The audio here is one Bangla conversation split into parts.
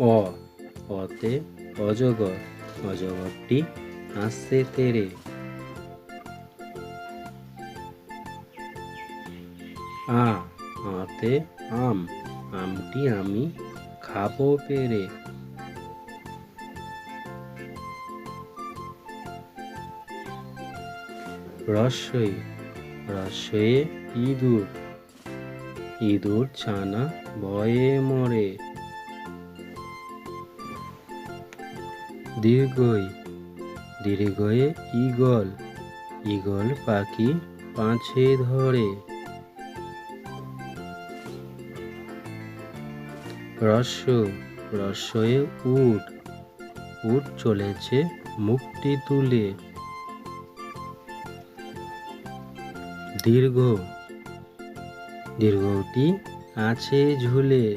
অ, অতে অজগর, অজগরটি আসছে তেরে। আ আতে আম, আমটি আমি খাব পেরে রসই রসয়ে ইঁদুর। ইঁদুর ছানা ভয়ে মরে। দীর্ঘই, দীর্ঘয়ে ঈগল ঈগল পাখি পাঁচে ধরে। রস্য রস্যয়ে উট উট চলেছে মুখটি তুলে। দীর্ঘ, দীর্ঘটি আছে ঝুলে।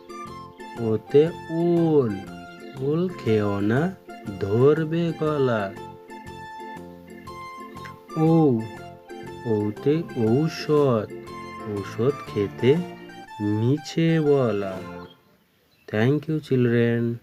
ওতে উল। উল খেও না, ধরবে গলা। ও ওতে ঔষধ। ঔষধ খেতে মিছে বলা। Thank you children